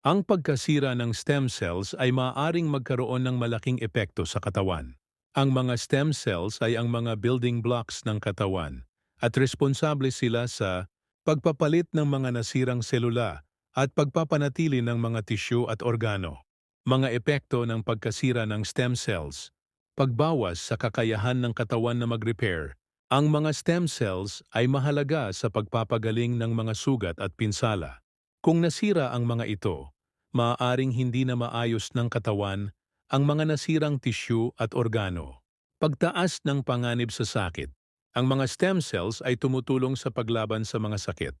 Ang pagkasira ng stem cells ay maaaring magkaroon ng malaking epekto sa katawan. Ang mga stem cells ay ang mga building blocks ng katawan at responsable sila sa pagpapalit ng mga nasirang selula at pagpapanatili ng mga tisyu at organo. Mga epekto ng pagkasira ng stem cells, pagbawas sa kakayahan ng katawan na mag-repair. Ang mga stem cells ay mahalaga sa pagpapagaling ng mga sugat at pinsala. Kung nasira ang mga ito, maaaring hindi na maayos ng katawan ang mga nasirang tisyu at organo. Pagtaas ng panganib sa sakit. Ang mga stem cells ay tumutulong sa paglaban sa mga sakit.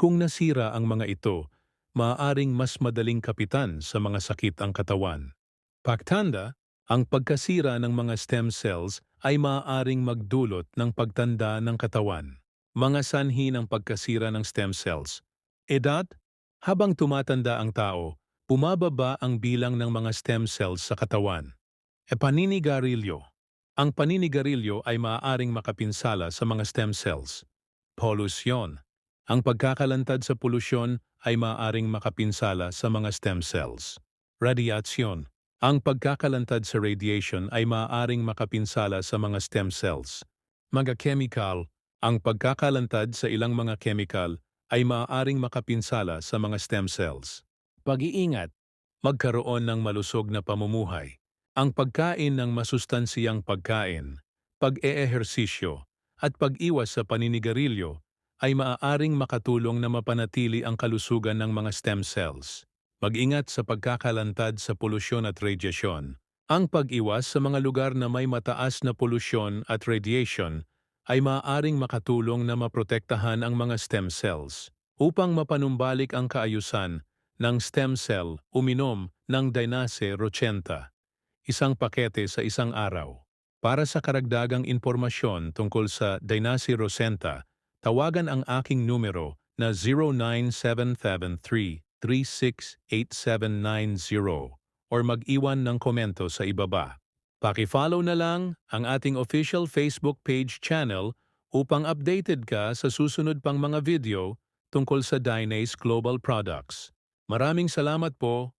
Kung nasira ang mga ito, maaaring mas madaling kapitan sa mga sakit ang katawan. Pagtanda, ang pagkasira ng mga stem cells ay maaaring magdulot ng pagtanda ng katawan. Mga sanhi ng pagkasira ng stem cells. Edad, habang tumatanda ang tao, bumababa ang bilang ng mga stem cells sa katawan. E. Ang paninigarilyo ay maaaring makapinsala sa mga stem cells. Polusyon. Ang pagkakalantad sa polusyon ay maaaring makapinsala sa mga stem cells. Radiasyon. Ang pagkakalantad sa radiation ay maaaring makapinsala sa mga stem cells. Mga chemical. Ang pagkakalantad sa ilang mga chemical ay maaaring makapinsala sa mga stem cells. Pag-iingat. Magkaroon ng malusog na pamumuhay. Ang pagkain ng masustansiyang pagkain, pag-eehersisyo, at pag-iwas sa paninigarilyo ay maaaring makatulong na mapanatili ang kalusugan ng mga stem cells. Mag-ingat sa pagkakalantad sa polusyon at radiasyon. Ang pag-iwas sa mga lugar na may mataas na polusyon at radiation ay maaaring makatulong na maprotektahan ang mga stem cells. Upang mapanumbalik ang kaayusan ng stem cell, uminom ng Dynase Rochenta, isang pakete sa isang araw. Para sa karagdagang impormasyon tungkol sa Dynase Rosenta, tawagan ang aking numero na 0973-368790 or mag-iwan ng komento sa ibaba. Paki-follow na lang ang ating official Facebook page channel upang updated ka sa susunod pang mga video tungkol sa Dynase Global Products. Maraming salamat po